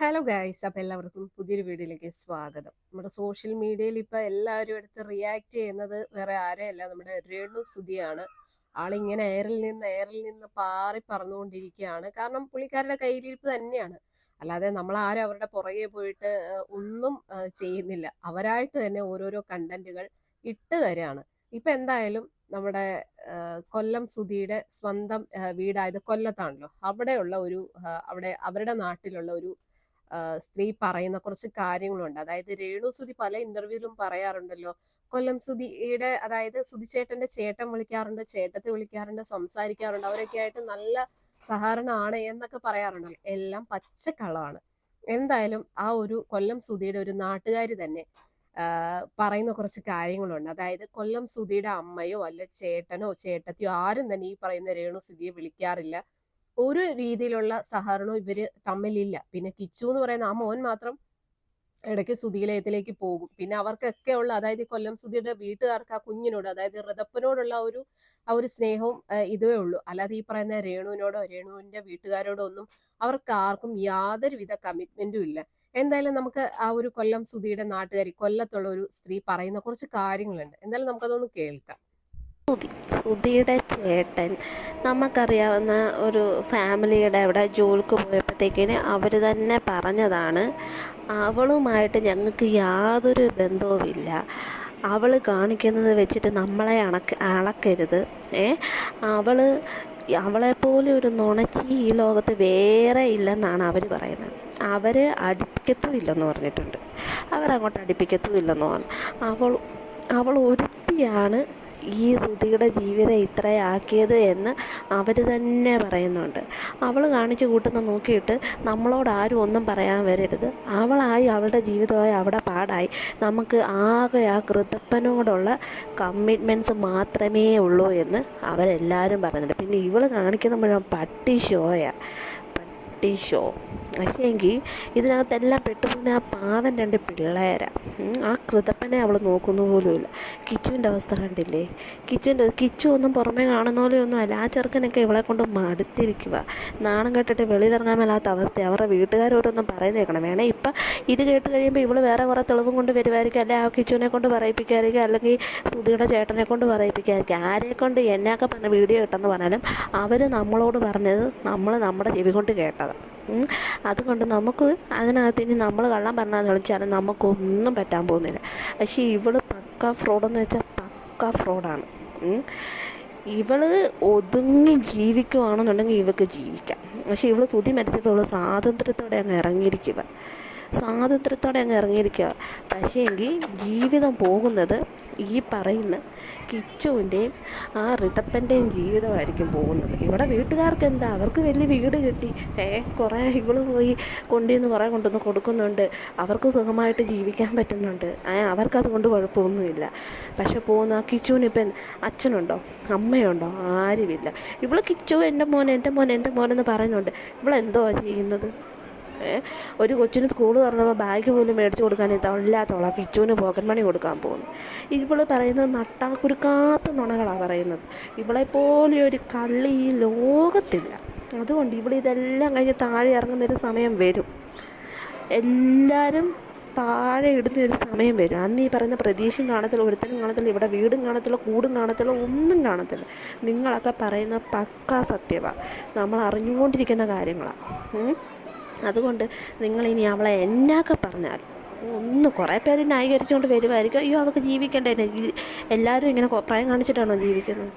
Hello guys അപ്പം എല്ലാവർക്കും പുതിയൊരു വീഡിയോയിലേക്ക് സ്വാഗതം. നമ്മുടെ സോഷ്യൽ മീഡിയയിൽ ഇപ്പോൾ എല്ലാവരും എടുത്ത് റിയാക്ട് ചെയ്യുന്നത് വേറെ ആരെയല്ല നമ്മുടെ രേണു സുധിയാണ്. ആളിങ്ങനെ എയറിൽ നിന്ന് എയറിൽ നിന്ന് പാറി പറഞ്ഞുകൊണ്ടിരിക്കുകയാണ് കാരണം പുള്ളിക്കാരുടെ കയ്യിലിരിപ്പ് തന്നെയാണ്. അല്ലാതെ നമ്മൾ ആരും അവരുടെ പുറകെ പോയിട്ട് ഒന്നും ചെയ്യുന്നില്ല. അവരായിട്ട് തന്നെ ഓരോരോ കണ്ടന്റുകൾ ഇട്ട് തരാണ്. ഇപ്പം എന്തായാലും നമ്മുടെ കൊല്ലം സുധിയുടെ സ്വന്തം വീടായത് കൊല്ലത്താണല്ലോ. അവിടെയുള്ള ഒരു അവിടെ അവരുടെ നാട്ടിലുള്ള ഒരു സ്ത്രീ പറയുന്ന കുറച്ച് കാര്യങ്ങളുണ്ട്. അതായത് രേണു സുധി പല ഇന്റർവ്യൂവിലും പറയാറുണ്ടല്ലോ. കൊല്ലം സുതിയുടെ അതായത് സുതിച്ചേട്ടന്റെ ചേട്ടൻ വിളിക്കാറുണ്ട് ചേട്ടത്തെ വിളിക്കാറുണ്ട് സംസാരിക്കാറുണ്ട്. അവരൊക്കെ ആയിട്ട് നല്ല സഹകരണമാണ് എന്നൊക്കെ പറയാറുണ്ടല്ലോ. എല്ലാം പച്ചക്കളമാണ് എന്തായാലും ആ ഒരു കൊല്ലം സുതിയുടെ ഒരു നാട്ടുകാരി തന്നെ പറയുന്ന കുറച്ച് കാര്യങ്ങളുണ്ട്. അതായത് കൊല്ലം സുധിയുടെ അമ്മയോ അല്ല ചേട്ടനോ ചേട്ടത്തിയോ ആരും തന്നെ ഈ പറയുന്ന രേണു സുധിയെ വിളിക്കാറില്ല. ഒരു രീതിയിലുള്ള സഹകരണവും ഇവർ തമ്മിലില്ല. പിന്നെ കിച്ചു എന്ന് പറയുന്ന ആ മോൻ മാത്രം ഇടയ്ക്ക് സുധീലയത്തിലേക്ക് പോകും. പിന്നെ അവർക്കൊക്കെ ഉള്ള അതായത് കൊല്ലം സുധിയുടെ വീട്ടുകാർക്ക് ആ കുഞ്ഞിനോട് അതായത് ഋതപ്പനോടുള്ള ഒരു ആ ഒരു സ്നേഹവും ഇതേ ഉള്ളൂ. അല്ലാതെ ഈ പറയുന്ന രേണുവിനോടോ രേണുവിന്റെ വീട്ടുകാരോടോ ഒന്നും അവർക്ക് ആർക്കും യാതൊരുവിധ കമ്മിറ്റ്മെന്റും ഇല്ല. എന്തായാലും നമുക്ക് ആ ഒരു കൊല്ലം സുധിയുടെ നാട്ടുകാരി കൊല്ലത്തുള്ള ഒരു സ്ത്രീ പറയുന്ന കുറച്ച് കാര്യങ്ങളുണ്ട്. എന്തായാലും നമുക്കതൊന്ന് കേൾക്കാം. സുധി സുധിയുടെ ചേട്ടൻ. നമുക്കറിയാവുന്ന ഒരു ഫാമിലിയുടെ അവിടെ ജോലിക്ക് പോയപ്പോഴത്തേക്കിന് അവർ തന്നെ പറഞ്ഞതാണ് അവളുമായിട്ട് ഞങ്ങൾക്ക് യാതൊരു ബന്ധവുമില്ല. അവൾ കാണിക്കുന്നത് വെച്ചിട്ട് നമ്മളെ അണക്ക അളക്കരുത് ഏ? അവൾ അവളെപ്പോലെ ഒരു നുണച്ചി ഈ ലോകത്ത് വേറെ ഇല്ലെന്നാണ് അവർ പറയുന്നത്. അവർ അടുപ്പിക്കത്തും ഇല്ലെന്ന് പറഞ്ഞിട്ടുണ്ട്. അവരങ്ങോട്ട് അടുപ്പിക്കത്തും ഇല്ലെന്ന് പറഞ്ഞു. അവൾ അവൾ ഒരുത്തിയാണ് ഈ സുധിയുടെ ജീവിതം ഇത്രയാക്കിയത് എന്ന് അവർ തന്നെ പറയുന്നുണ്ട്. അവൾ കാണിച്ചു കൂട്ടുന്ന നോക്കിയിട്ട് നമ്മളോട് ആരും ഒന്നും പറയാൻ വരരുത്. അവളായി അവളുടെ ജീവിതമായി അവിടെ പാടായി. നമുക്ക് ആകെ ആ കൃതപ്പനോടുള്ള കമ്മിറ്റ്മെന്റ്സ് മാത്രമേ ഉള്ളൂ എന്ന് അവരെല്ലാവരും പറയുന്നുണ്ട്. പിന്നെ ഇവൾ കാണിക്കുന്ന മുഴുവൻ പട്ടി ഷോയാണ് പട്ടി ഷോ പക്ഷേങ്കിൽ ഇതിനകത്തെല്ലാം പെട്ടുപോകുന്ന ആ പാവൻ രണ്ട് പിള്ളേരാണ് ആ കൃതപ്പനെ അവൾ നോക്കുന്ന പോലുമില്ല. കിച്ചുവിന്റെ അവസ്ഥ കണ്ടില്ലേ? കിച്ചുവിന്റെ കിച്ചു ഒന്നും പുറമേ കാണുന്ന പോലെയൊന്നും അല്ല. ആ ചെറുക്കനൊക്കെ ഇവളെ കൊണ്ട് മടുത്തിരിക്കുക നാണം കെട്ടിട്ട് വെളിയിലിറങ്ങാൻ മേലാത്ത അവസ്ഥ അവരുടെ വീട്ടുകാരോടൊന്നും പറയുന്നേക്കണം വേണേ ഇപ്പം ഇത് കേട്ട് കഴിയുമ്പോൾ ഇവൾ വേറെ കുറേ തെളിവും കൊണ്ട് വരുമായിരിക്കും അല്ലെങ്കിൽ ആ കിച്ചുവിനെ കൊണ്ട് പറയിപ്പിക്കാതിരിക്കുക. അല്ലെങ്കിൽ സുധിയുടെ ചേട്ടനെ കൊണ്ട് പറയിപ്പിക്കാതിരിക്കുക. ആരെ കൊണ്ട് എന്നെയൊക്കെ പറഞ്ഞ വീഡിയോ കിട്ടെന്ന് പറഞ്ഞാലും അവർ നമ്മളോട് പറഞ്ഞത് നമ്മൾ നമ്മുടെ ചെവി കൊണ്ട് കേട്ടതാണ്. അതുകൊണ്ട് നമുക്ക് അതിനകത്ത് ഇനി നമ്മൾ കള്ളം പറഞ്ഞാന്ന് വിളിച്ചാൽ നമുക്കൊന്നും പറ്റാൻ പോകുന്നില്ല. പക്ഷേ ഇവൾ പക്ക ഫ്രോഡെന്ന് വെച്ചാൽ പക്ക ഫ്രോഡാണ്. ഇവൾ ഒതുങ്ങി ജീവിക്കുവാണെന്നുണ്ടെങ്കിൽ ഇവക്ക് ജീവിക്കാം. പക്ഷേ ഇവൾ തുതി മരിച്ചിട്ടുള്ള സ്വാതന്ത്ര്യത്തോടെ അങ്ങ് ഇറങ്ങിയിരിക്കുക സ്വാതന്ത്ര്യത്തോടെ അങ്ങ് ഇറങ്ങിയിരിക്കുക പക്ഷേ എങ്കിൽ ജീവിതം പോകുന്നത് ഈ പറയുന്ന കിച്ചുവിന്റെയും ആ ഋതപ്പന്റെയും ജീവിതമായിരിക്കും പോകുന്നത്. ഇവിടെ വീട്ടുകാർക്ക് എന്താ അവർക്ക് വലിയ വീട് കിട്ടി. ഏ കുറേ ഇവൾ പോയി കൊണ്ടുവന്ന് കുറേ കൊണ്ടുവന്ന് കൊടുക്കുന്നുണ്ട്. അവർക്ക് സുഖമായിട്ട് ജീവിക്കാൻ പറ്റുന്നുണ്ട്. അവർക്കതുകൊണ്ട് അവർക്കത് കൊണ്ട് കുഴപ്പമൊന്നുമില്ല. പക്ഷെ പോകുന്ന ആ കിച്ചുവിന് ഇപ്പം അച്ഛനുണ്ടോ? അമ്മയുണ്ടോ? ആരുമില്ല. ഇവൾ കിച്ചു എന്റെ മോൻ എന്റെ മോൻ എന്റെ മോനെന്ന് പറയുന്നുണ്ട്. ഇവളെന്തോ ചെയ്യുന്നത്? ഒരു കൊച്ചിന് സ്കൂൾ തുറന്നപ്പോൾ ബാഗ് പോലും മേടിച്ചു കൊടുക്കാൻ ഇല്ലാത്തവളാ കിച്ചുവിന് പോക്കറ്റ് മണി കൊടുക്കാൻ പോകുന്നു ഇവൾ പറയുന്നത് നട്ടാക്കുരുക്കാത്ത നുണകളാണ് പറയുന്നത്. ഇവളെപ്പോലെ ഒരു കള്ളി ഈ ലോകത്തില്ല. അതുകൊണ്ട് ഇവളിതെല്ലാം കഴിഞ്ഞ് താഴെ ഇറങ്ങുന്നൊരു സമയം വരും. എല്ലാവരും താഴെ ഇടുന്ന ഒരു സമയം വരും. അന്ന് ഈ പറയുന്ന പ്രതീക്ഷയും കാണത്തില്ല ഒരുത്തനും കാണത്തില്ല ഇവിടെ വീടും കാണത്തില്ല കൂടും കാണത്തില്ല ഒന്നും കാണത്തില്ല. നിങ്ങളൊക്കെ പറയുന്ന പക്കാ സത്യമാണ് നമ്മൾ അറിഞ്ഞുകൊണ്ടിരിക്കുന്ന കാര്യങ്ങളാണ്. അതുകൊണ്ട് നിങ്ങളിനി അവളെ എന്നാക്കെ പറഞ്ഞാൽ ഒന്ന് കുറേ പേര് ന്യായീകരിച്ചുകൊണ്ട് വരുമായിരിക്കും അയ്യോ അവൾക്ക് ജീവിക്കണ്ടേ? എല്ലാവരും ഇങ്ങനെ കോപ്രായം കാണിച്ചിട്ടാണോ ജീവിക്കുന്നത്?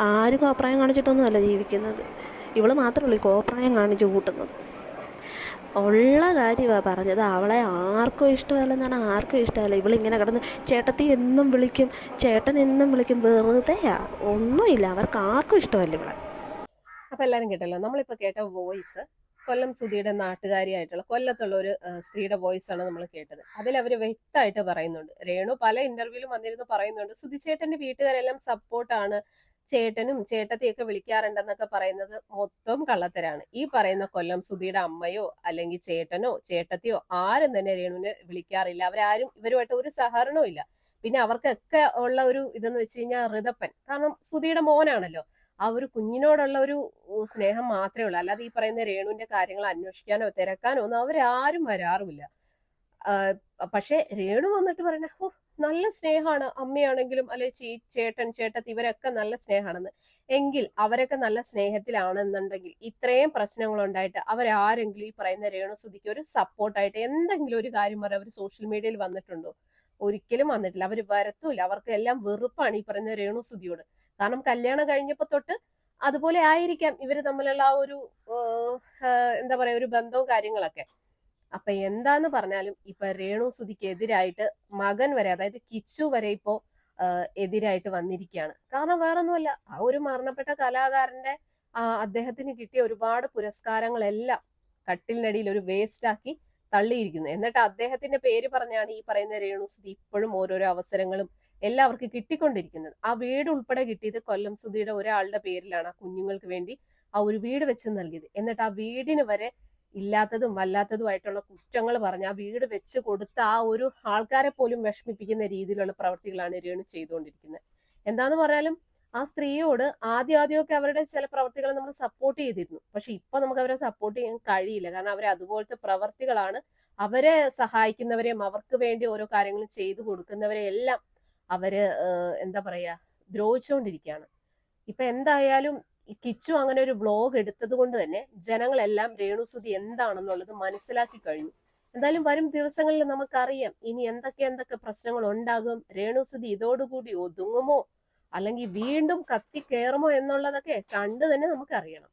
ആരും കോപ്രായം കാണിച്ചിട്ടൊന്നുമല്ല ജീവിക്കുന്നത്. ഇവൾ മാത്രമല്ല ഈ കോപ്രായം കാണിച്ച് കൂട്ടുന്നത്. ഉള്ള കാര്യമാണ് പറഞ്ഞത്. അവളെ ആർക്കും ഇഷ്ടമല്ലെന്ന് പറഞ്ഞാൽ ആർക്കും ഇഷ്ടമല്ല. ഇവളിങ്ങനെ കിടന്ന് ചേട്ടത്തി എന്നും വിളിക്കും ചേട്ടൻ എന്നും വിളിക്കും. വെറുതെയാ. ഒന്നുമില്ല. അവർക്ക് ആർക്കും ഇഷ്ടമല്ല ഇവളെ. അപ്പോൾ എല്ലാവരും കേട്ടല്ലോ. നമ്മളിപ്പോൾ കേട്ട വോയിസ് കൊല്ലം സുധിയുടെ നാട്ടുകാരിയായിട്ടുള്ള കൊല്ലത്തുള്ള ഒരു സ്ത്രീയുടെ വോയിസ് ആണ് നമ്മൾ കേട്ടത്. അതിൽ അവർ വ്യക്തമായിട്ട് പറയുന്നുണ്ട്. രേണു പല ഇന്റർവ്യൂവിലും വന്നിരുന്നു പറയുന്നുണ്ട് സുധി ചേട്ടന്റെ വീട്ടുകാരെല്ലാം സപ്പോർട്ടാണ് ചേട്ടനും ചേട്ടത്തെയൊക്കെ വിളിക്കാറുണ്ടെന്നൊക്കെ പറയുന്നത് മൊത്തം കള്ളത്തരാണ്. ഈ പറയുന്ന കൊല്ലം സുധിയുടെ അമ്മയോ അല്ലെങ്കിൽ ചേട്ടനോ ചേട്ടത്തിയോ ആരും തന്നെ രേണുവിനെ വിളിക്കാറില്ല. അവരാരും ഇവരുമായിട്ട് ഒരു സഹകരണവും ഇല്ല. പിന്നെ അവർക്കൊക്കെ ഉള്ള ഒരു ഇതെന്ന് വെച്ച് കഴിഞ്ഞാൽ ഋതപ്പൻ. കാരണം സുധിയുടെ മോനാണല്ലോ. ആ ഒരു കുഞ്ഞിനോടുള്ള ഒരു സ്നേഹം മാത്രമേ ഉള്ളൂ. അല്ലാതെ ഈ പറയുന്ന രേണുവിന്റെ കാര്യങ്ങൾ അന്വേഷിക്കാനോ തിരക്കാനോ ഒന്നും അവരാരും വരാറുമില്ല. പക്ഷെ രേണു വന്നിട്ട് പറയണ ഓ നല്ല സ്നേഹമാണ്. അമ്മയാണെങ്കിലും അല്ലെ ചേ ചേട്ടൻ ചേട്ടത്തി ഇവരൊക്കെ നല്ല സ്നേഹമാണെന്ന്. എങ്കിൽ അവരൊക്കെ നല്ല സ്നേഹത്തിലാണെന്നുണ്ടെങ്കിൽ ഇത്രയും പ്രശ്നങ്ങൾ ഉണ്ടായിട്ട് അവരാരെങ്കിലും ഈ പറയുന്ന രേണു രേണുസുതിക്ക് ഒരു സപ്പോർട്ടായിട്ട് എന്തെങ്കിലും ഒരു കാര്യം പറയാം അവർ സോഷ്യൽ മീഡിയയിൽ വന്നിട്ടുണ്ടോ? ഒരിക്കലും വന്നിട്ടില്ല. അവർ വരത്തൂല്ല. അവർക്ക് എല്ലാം വെറുപ്പാണ് ഈ പറയുന്ന രേണു രേണുസുതിയോട് കാരണം കല്യാണം കഴിഞ്ഞപ്പോ തൊട്ട് അതുപോലെ ആയിരിക്കാം ഇവർ തമ്മിലുള്ള ആ ഒരു എന്താ പറയാ ഒരു ബന്ധവും കാര്യങ്ങളൊക്കെ. അപ്പൊ എന്താന്ന് പറഞ്ഞാലും ഇപ്പൊ രേണു സുധിക്ക് എതിരായിട്ട് മകൻ വരെ അതായത് കിച്ചു വരെ ഇപ്പോ എതിരായിട്ട് വന്നിരിക്കുകയാണ്. കാരണം വേറൊന്നുമല്ല ആ ഒരു മരണപ്പെട്ട കലാകാരന്റെ അദ്ദേഹത്തിന് കിട്ടിയ ഒരുപാട് പുരസ്കാരങ്ങളെല്ലാം കട്ടിലിനടിയിൽ ഒരു വേസ്റ്റ് ആക്കി തള്ളിയിരിക്കുന്നു. എന്നിട്ട് അദ്ദേഹത്തിന്റെ പേര് പറഞ്ഞാണ് ഈ പറയുന്ന രേണു സുധി ഇപ്പോഴും ഓരോരോ അവസരങ്ങളും എല്ലാവർക്കും കിട്ടിക്കൊണ്ടിരിക്കുന്നത്. ആ വീട് ഉൾപ്പെടെ കിട്ടിയത് കൊല്ലം സുധിയുടെ ഒരാളുടെ പേരിലാണ് ആ കുഞ്ഞുങ്ങൾക്ക് വേണ്ടി ആ ഒരു വീട് വെച്ച് നൽകിയത്. എന്നിട്ട് ആ വീടിന് വരെ ഇല്ലാത്തതും വല്ലാത്തതുമായിട്ടുള്ള കുറ്റങ്ങൾ പറഞ്ഞ് ആ വീട് വെച്ച് കൊടുത്ത ആ ഒരു ആൾക്കാരെ പോലും വിഷമിപ്പിക്കുന്ന രീതിയിലുള്ള പ്രവർത്തികളാണ് രേണു ചെയ്തുകൊണ്ടിരിക്കുന്നത്. എന്താന്ന് പറഞ്ഞാലും ആ സ്ത്രീയോട് ആദ്യം ആദ്യമൊക്കെ അവരുടെ ചില പ്രവർത്തികൾ നമ്മൾ സപ്പോർട്ട് ചെയ്തിരുന്നു. പക്ഷെ ഇപ്പൊ നമുക്ക് അവരെ സപ്പോർട്ട് ചെയ്യാൻ കഴിയില്ല. കാരണം അവരെ അതുപോലത്തെ പ്രവർത്തികളാണ് അവരെ സഹായിക്കുന്നവരെയും അവർക്ക് വേണ്ടി ഓരോ കാര്യങ്ങളും ചെയ്തു കൊടുക്കുന്നവരെ എല്ലാം അവർ എന്താ പറയാ ദ്രോഹിച്ചുകൊണ്ടിരിക്കുകയാണ് ഇപ്പൊ എന്തായാലും കിച്ചു അങ്ങനെ ഒരു ബ്ലോഗ് എടുത്തത് കൊണ്ട് തന്നെ ജനങ്ങളെല്ലാം രേണുസുതി എന്താണെന്നുള്ളത് മനസ്സിലാക്കി കഴിഞ്ഞു. എന്തായാലും വരും ദിവസങ്ങളിൽ നമുക്കറിയാം ഇനി എന്തൊക്കെ എന്തൊക്കെ പ്രശ്നങ്ങൾ ഉണ്ടാകും രേണുസുതി ഇതോടുകൂടി ഒതുങ്ങുമോ? അല്ലെങ്കിൽ വീണ്ടും കത്തി കയറുമോ എന്നുള്ളതൊക്കെ കണ്ടു തന്നെ നമുക്കറിയണം.